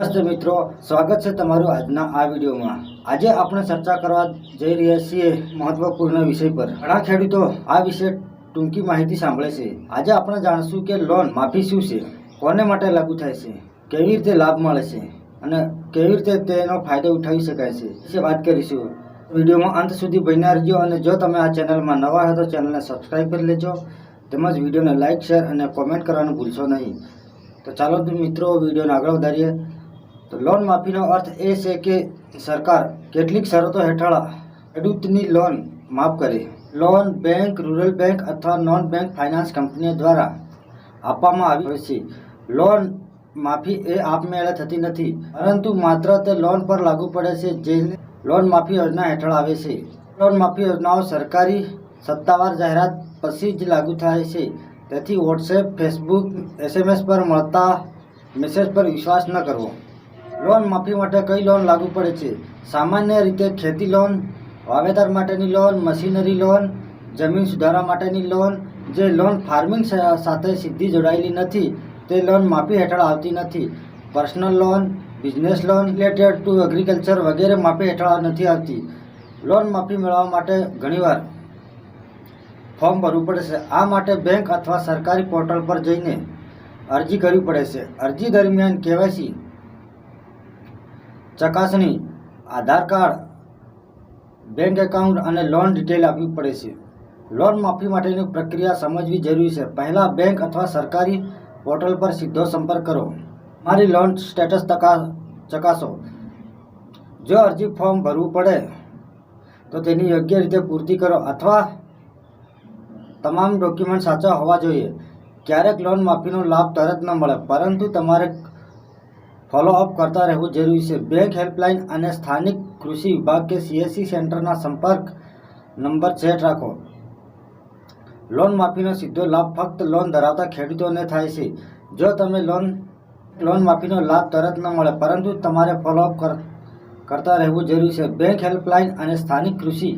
નમસ્તે મિત્રો, સ્વાગત છે તમારું આજના આ વિડીયોમાં. આજે આપણે ચર્ચા કરવા જઈ રહ્યા છીએ મહત્વપૂર્ણ વિષય પર. ઘણા ખેડૂતો આ વિશે ટૂંકી માહિતી સાંભળે છે. આજે આપણે જાણશું કે લોન માફી શું છે, કોને માટે લાગુ થાય છે, કેવી રીતે લાભ મળે છે અને કેવી રીતે તેનો ફાયદો ઉઠાવી શકાય છે. વિશે વાત કરીશું. વિડીયોમાં અંત સુધી બન્યા રહેજો અને જો તમે આ ચેનલમાં નવા હો તો ચેનલને સબસ્ક્રાઈબ કરી લેજો. તેમજ વિડીયોને લાઇક, શેર અને કોમેન્ટ કરવાનું ભૂલશો નહીં. તો ચાલો મિત્રો, વિડીયોને આગળ વધારીએ. તો લોન માફીનો અર્થ એ છે કે સરકાર કેટલીક શરતો હેઠળ ખેડૂતની લોન માફ કરે લોન બેંક રૂરલ બેંક અથવા નોન બેંક ફાઇનાન્સ કંપનીઓ દ્વારા આપવામાં આવી છે. લોન માફી એ આપમેળે થતી નથી, પરંતુ માત્ર તે લોન પર લાગુ પડે છે જે લોન માફી યોજના હેઠળ આવે છે. લોન માફી યોજનાઓ સરકારી સત્તાવાર જાહેરાત પછી જ લાગુ થાય છે. તેથી વોટ્સએપ ફેસબુક એસએમએસ પર મળતા મેસેજ પર વિશ્વાસ ન કરવો. લોન માફી માટે કઈ લોન લાગુ પડે છે? સામાન્ય રીતે ખેતી લોન, વાવેતર માટેની લોન, મશીનરી લોન, જમીન સુધારા માટેની લોન, જે લોન ફાર્મિંગ સાથે સીધી જોડાયેલી નથી, તે લોન માફી હેઠળ આવતી નથી. Personal loan, business loan related to agriculture વગેરે માફી હેઠળ નથી આવતી. લોન માફી મેળવવા માટે ઘણીવાર ફોર્મ ભરવું પડે છે. આ માટે બેંક અથવા સરકારી પોર્ટલ પર જઈને અરજી કરવી પડે છે. અરજી દરમિયાન કેવાયસી ચકાસણી, આધાર કાર્ડ, બેંક એકાઉન્ટ અને લોન ડિટેલ આપવી પડે છે. લોન માફી માટેની પ્રક્રિયા સમજવી જરૂરી છે. પહેલાં બેંક અથવા સરકારી પોર્ટલ પર સીધો સંપર્ક કરો. મારી લોન સ્ટેટસ તકા, ચકાસો. જો અરજી ફોર્મ ભરવું પડે, તો તેની યોગ્ય રીતે પૂર્તિ કરો અથવા તમામ ડોક્યુમેન્ટ સાચા હોવા જોઈએ. ક્યારેક લોન માફીનો લાભ તરત ન મળે, પરંતુ તમારે ફોલોઅપ કરતા રહેવું જરૂરી છે. બેંક હેલ્પલાઇન અને સ્થાનિક કૃષિ વિભાગ કે સીએસસી સેન્ટરના સંપર્ક નંબર સેટ રાખો. લોન માફીનો સીધો લાભ ફક્ત લોન ધરાવતા ખેડૂતોને થાય છે. જો તમે લોન લોન માફીનો લાભ તરત ન મળે, પરંતુ તમારે ફોલોઅપ કર, કરતા રહેવું જરૂરી છે. બેંક હેલ્પલાઇન અને સ્થાનિક કૃષિ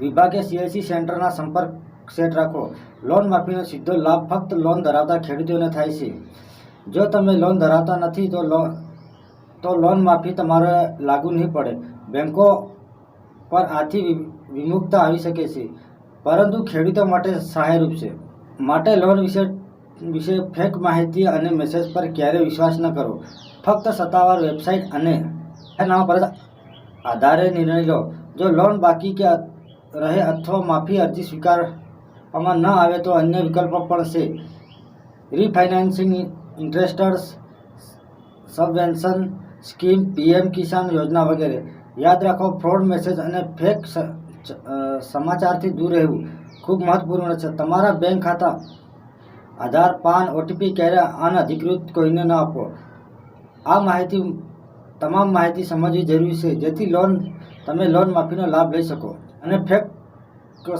વિભાગે સીએસસી સેન્ટરના સંપર્ક સેટ રાખો. લોન માફીનો સીધો લાભ ફક્ત લોન ધરાવતા ખેડૂતોને થાય છે. જો તમે લોન ધરાવતા નથી, તો લોન તો લોન માફી તમારે લાગુ નહીં પડે. બેંકો પર આથી વિમુખતા આવી શકે છે. પરંતુ ખેડૂતો માટે સહાયરૂપ છે. માટે લોન વિશે વિશે ફેક માહિતી અને મેસેજ પર ક્યારેય વિશ્વાસ ન કરો. ફક્ત સત્તાવાર વેબસાઇટ અને એના પર આધારે નિર્ણય લો. જો લોન બાકી કે રહે અથવા માફી અરજી સ્વીકારવામાં ન આવે તો અન્ય વિકલ્પો પણ છે. રીફાઇનાન્સિંગ ઇન્ટરેસ્ટર્સ સબવેન્શન સ્કીમ, પીએમ કિસાન યોજના વગેરે. યાદ રાખો, ફ્રોડ મેસેજ અને ફેક સમાચારથી દૂર રહેવું ખૂબ મહત્વપૂર્ણ છે. તમારા બેંક ખાતા, આધાર, પાન, ઓટીપી ક્યારે અનધિકૃત કોઈને ન આપો. આ માહિતી, તમામ માહિતી સમજવી જરૂરી છે, જેથી લોન, તમે લોન માફીનો લાભ લઈ શકો અને ફેક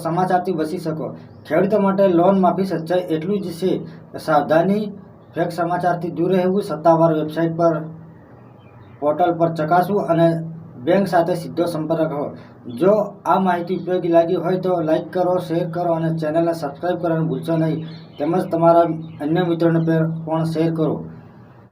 સમાચારથી બચી શકો. ખેડૂતો માટે લોન માફી સચ્ચાઈ એટલું જ છે. સાવધાની ફેક સમાચારથી દૂર રહેવું, સત્તાવાર વેબસાઇટ પર પોર્ટલ પર ચકાસવું અને બેંક સાથે સીધો સંપર્ક રહો જો આ માહિતી ઉપયોગી લાગી હોય તો લાઇક કરો શેર કરો અને ચેનલને સબસ્ક્રાઈબ કરવાનું ભૂલશો નહીં. તેમજ તમારા અન્ય મિત્રોને પણ શેર કરો.